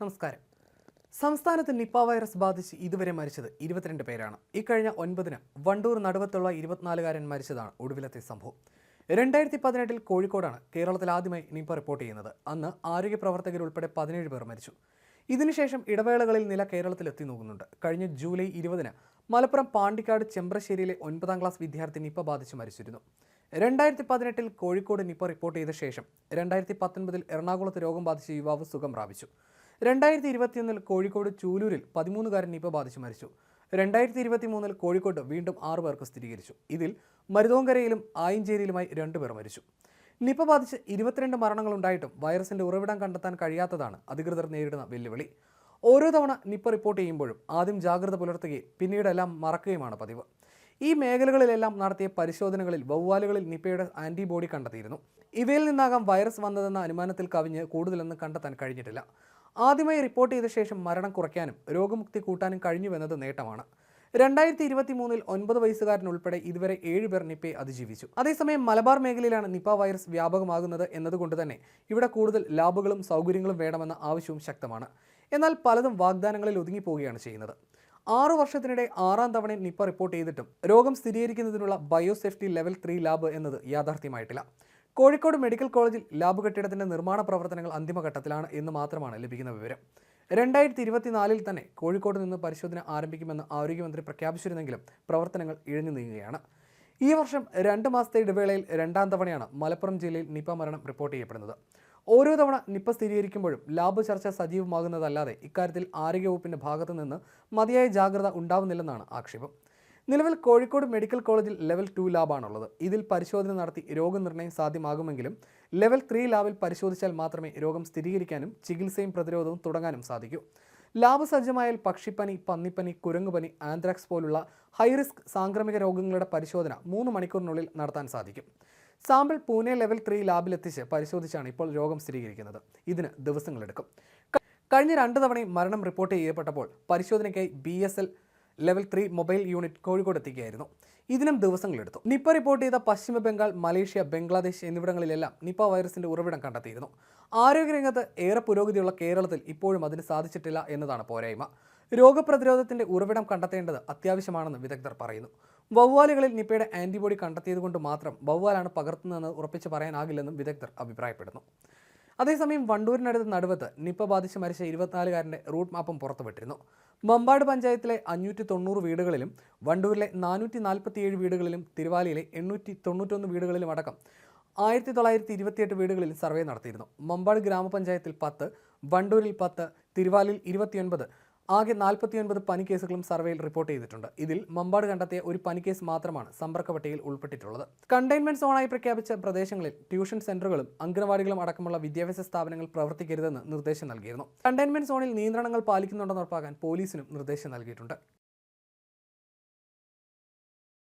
നമസ്കാരം. സംസ്ഥാനത്ത് Nipah virus ബാധിച്ച് ഇതുവരെ മരിച്ചത് ഇരുപത്തിരണ്ട് പേരാണ്. ഇക്കഴിഞ്ഞ ഒൻപതിന് വണ്ടൂർ നടുവത്തുള്ള ഇരുപത്തിനാലുകാരൻ മരിച്ചതാണ് ഒടുവിലത്തെ സംഭവം. രണ്ടായിരത്തി പതിനെട്ടിൽ കോഴിക്കോടാണ് കേരളത്തിൽ ആദ്യമായി നിപ്പ റിപ്പോർട്ട് ചെയ്യുന്നത്. അന്ന് ആരോഗ്യ പ്രവർത്തകരുൾപ്പെടെ പതിനേഴ് പേർ മരിച്ചു. ഇതിനുശേഷം ഇടവേളകളിൽ നില കേരളത്തിൽ എത്തി നോക്കുന്നുണ്ട്. കഴിഞ്ഞ ജൂലൈ ഇരുപതിന് മലപ്പുറം പാണ്ടിക്കാട് ചെമ്പ്രശ്ശേരിയിലെ ഒൻപതാം ക്ലാസ് വിദ്യാർത്ഥി നിപ്പ ബാധിച്ച് മരിച്ചിരുന്നു. രണ്ടായിരത്തി പതിനെട്ടിൽ കോഴിക്കോട് നിപ്പ റിപ്പോർട്ട് ചെയ്ത ശേഷം രണ്ടായിരത്തി പത്തൊൻപതിൽ എറണാകുളത്ത് രോഗം ബാധിച്ച് യുവാവ് സുഖം പ്രാപിച്ചു. രണ്ടായിരത്തി ഇരുപത്തിയൊന്നിൽ കോഴിക്കോട് ചൂലൂരിൽ പതിമൂന്നുകാരൻ നിപ ബാധിച്ച് മരിച്ചു. രണ്ടായിരത്തി ഇരുപത്തി മൂന്നിൽ കോഴിക്കോട്ട് വീണ്ടും ആറു പേർക്ക് സ്ഥിരീകരിച്ചു. ഇതിൽ മരുതോങ്കരയിലും ആയിഞ്ചേരിയിലുമായി രണ്ടുപേർ മരിച്ചു. നിപ ബാധിച്ച് ഇരുപത്തിരണ്ട് മരണങ്ങളുണ്ടായിട്ടും വൈറസിന്റെ ഉറവിടം കണ്ടെത്താൻ കഴിയാത്തതാണ് അധികൃതർ നേരിടുന്ന വെല്ലുവിളി. ഓരോ തവണ നിപ്പ റിപ്പോർട്ട് ചെയ്യുമ്പോഴും ആദ്യം ജാഗ്രത പുലർത്തുകയും പിന്നീട് എല്ലാം മറക്കുകയുമാണ് പതിവ്. ഈ മേഖലകളിലെല്ലാം നടത്തിയ പരിശോധനകളിൽ വവ്വാലുകളിൽ നിപ്പയുടെ ആന്റിബോഡി കണ്ടെത്തിയിരുന്നു. ഇവയിൽ നിന്നാകാം വൈറസ് വന്നതെന്ന അനുമാനത്തിൽ കവിഞ്ഞ് കൂടുതലൊന്നും കണ്ടെത്താൻ കഴിഞ്ഞിട്ടില്ല. ആദ്യമായി റിപ്പോർട്ട് ചെയ്ത ശേഷം മരണം കുറയ്ക്കാനും രോഗമുക്തി കൂട്ടാനും കഴിഞ്ഞുവെന്നത് നേട്ടമാണ്. രണ്ടായിരത്തി ഇരുപത്തി മൂന്നിൽ ഒൻപത് വയസ്സുകാരൻ ഉൾപ്പെടെ ഇതുവരെ ഏഴ് പേർ നിപ്പയെ അതിജീവിച്ചു. അതേസമയം മലബാർ മേഖലയിലാണ് നിപ്പ വൈറസ് വ്യാപകമാകുന്നത് എന്നതുകൊണ്ട് തന്നെ ഇവിടെ കൂടുതൽ ലാബുകളും സൗകര്യങ്ങളും വേണമെന്ന ആവശ്യവും ശക്തമാണ്. എന്നാൽ പലതും വാഗ്ദാനങ്ങളിൽ ഒതുങ്ങിപ്പോവുകയാണ് ചെയ്യുന്നത്. ആറു വർഷത്തിനിടെ ആറാം തവണ നിപ്പ റിപ്പോർട്ട് ചെയ്തിട്ടും രോഗം സ്ഥിരീകരിക്കുന്നതിനുള്ള ബയോസേഫ്റ്റി ലെവൽ ത്രീ ലാബ് എന്നത് യാഥാർത്ഥ്യമായിട്ടില്ല. കോഴിക്കോട് മെഡിക്കൽ കോളേജിൽ ലാബ് കെട്ടിടത്തിന്റെ നിർമ്മാണ പ്രവർത്തനങ്ങൾ അന്തിമഘട്ടത്തിലാണ് എന്ന് മാത്രമാണ് ലഭിക്കുന്ന വിവരം. രണ്ടായിരത്തി ഇരുപത്തിനാലിൽ തന്നെ കോഴിക്കോട് നിന്ന് പരിശോധന ആരംഭിക്കുമെന്ന് ആരോഗ്യമന്ത്രി പ്രഖ്യാപിച്ചിരുന്നെങ്കിലും പ്രവർത്തനങ്ങൾ ഇഴഞ്ഞു നീങ്ങുകയാണ്. ഈ വർഷം രണ്ട് മാസത്തെ ഇടവേളയിൽ രണ്ടാം തവണയാണ് മലപ്പുറം ജില്ലയിൽ നിപ മരണം റിപ്പോർട്ട് ചെയ്യപ്പെടുന്നത്. ഓരോ തവണ നിപ്പ സ്ഥിരീകരിക്കുമ്പോഴും ലാബ് ചർച്ച സജീവമാകുന്നതല്ലാതെ ഇക്കാര്യത്തിൽ ആരോഗ്യവകുപ്പിന്റെ ഭാഗത്തു നിന്ന് മതിയായ ജാഗ്രത ഉണ്ടാവുന്നില്ലെന്നാണ് ആക്ഷേപം. നിലവിൽ കോഴിക്കോട് മെഡിക്കൽ കോളേജിൽ ലെവൽ ടു ലാബാണുള്ളത്. ഇതിൽ പരിശോധന നടത്തി രോഗനിർണയം സാധ്യമാകുമെങ്കിലും ലെവൽ ത്രീ ലാബിൽ പരിശോധിച്ചാൽ മാത്രമേ രോഗം സ്ഥിരീകരിക്കാനും ചികിത്സയും പ്രതിരോധവും തുടങ്ങാനും സാധിക്കൂ. ലാബ് സജ്ജമായാൽ പക്ഷിപ്പനി പന്നിപ്പനി കുരങ്ങുപനി ആന്ത്രാക്സ് പോലുള്ള ഹൈറിസ്ക് സാംക്രമിക രോഗങ്ങളുടെ പരിശോധന മൂന്ന് മണിക്കൂറിനുള്ളിൽ നടത്താൻ സാധിക്കും. സാമ്പിൾ പൂനെ ലെവൽ ത്രീ ലാബിലെത്തിച്ച് പരിശോധിച്ചാണ് ഇപ്പോൾ രോഗം സ്ഥിരീകരിക്കുന്നത്. ഇതിന് ദിവസങ്ങളെടുക്കും. കഴിഞ്ഞ രണ്ട് തവണയും മരണം റിപ്പോർട്ട് ചെയ്യപ്പെട്ടപ്പോൾ പരിശോധനയ്ക്കായി B level three mobile unit Kozhikode എത്തിക്കുകയായിരുന്നു. ഇതിനും ദിവസങ്ങളെടുത്തു. നിപ്പ റിപ്പോർട്ട് ചെയ്ത പശ്ചിമ ബംഗാൾ മലേഷ്യ ബംഗ്ലാദേശ് എന്നിവിടങ്ങളിലെല്ലാം നിപ്പ വൈറസിന്റെ ഉറവിടം കണ്ടെത്തിയിരുന്നു. ആരോഗ്യരംഗത്ത് ഏറെ പുരോഗതിയുള്ള കേരളത്തിൽ ഇപ്പോഴും അതിന് സാധിച്ചിട്ടില്ല എന്നതാണ് പോരായ്മ. രോഗപ്രതിരോധത്തിന്റെ ഉറവിടം കണ്ടെത്തേണ്ടത് അത്യാവശ്യമാണെന്ന് വിദഗ്ധർ പറയുന്നു. വവ്വാലുകളിൽ നിപ്പയുടെ ആന്റിബോഡി കണ്ടെത്തിയതുകൊണ്ട് മാത്രം വവ്വാലാണ് പകർത്തുന്നതെന്ന് ഉറപ്പിച്ച് പറയാനാകില്ലെന്നും വിദഗ്ധർ അഭിപ്രായപ്പെടുന്നു. അതേസമയം വണ്ടൂരിനടുത്ത് നടുവത്ത് നിപ്പ ബാധിച്ച് മരിച്ച ഇരുപത്തിനാലുകാരന്റെ റൂട്ട് മാപ്പും പുറത്തുവിട്ടിരുന്നു. മമ്പാട് പഞ്ചായത്തിലെ അഞ്ഞൂറ്റി തൊണ്ണൂറ് വീടുകളിലും വണ്ടൂരിലെ നാനൂറ്റി നാൽപ്പത്തിയേഴ് വീടുകളിലും തിരുവാലിയിലെ എണ്ണൂറ്റി തൊണ്ണൂറ്റൊന്ന് വീടുകളിലും അടക്കം ആയിരത്തി തൊള്ളായിരത്തി ഇരുപത്തിയെട്ട് വീടുകളിൽ സർവേ നടത്തിയിരുന്നു. മമ്പാട് ഗ്രാമപഞ്ചായത്തിൽ പത്ത് വണ്ടൂരിൽ പത്ത് തിരുവാലിൽ ഇരുപത്തിയൊൻപത് ആകെ നാൽപ്പത്തിയൊൻപത് പനി കേസുകളും സർവേയിൽ റിപ്പോർട്ട് ചെയ്തിട്ടുണ്ട്. ഇതിൽ മമ്പാട് കണ്ടെത്തിയ ഒരു പനി കേസ് മാത്രമാണ് സമ്പർക്ക പട്ടികയിൽ ഉൾപ്പെട്ടിട്ടുള്ളത്. കണ്ടെയ്ൻമെന്റ് സോണായി പ്രഖ്യാപിച്ച പ്രദേശങ്ങളിൽ ട്യൂഷൻ സെന്ററുകളും അംഗനവാടികളും അടക്കമുള്ള വിദ്യാഭ്യാസ സ്ഥാപനങ്ങൾ പ്രവർത്തിക്കരുതെന്ന് നിർദ്ദേശം നൽകിയിരുന്നു. കണ്ടെയ്ൻമെന്റ് സോണിൽ നിയന്ത്രണങ്ങൾ പാലിക്കുന്നുണ്ടെന്ന് ഉറപ്പാക്കാൻ പോലീസിനും നിർദ്ദേശം നൽകിയിട്ടുണ്ട്.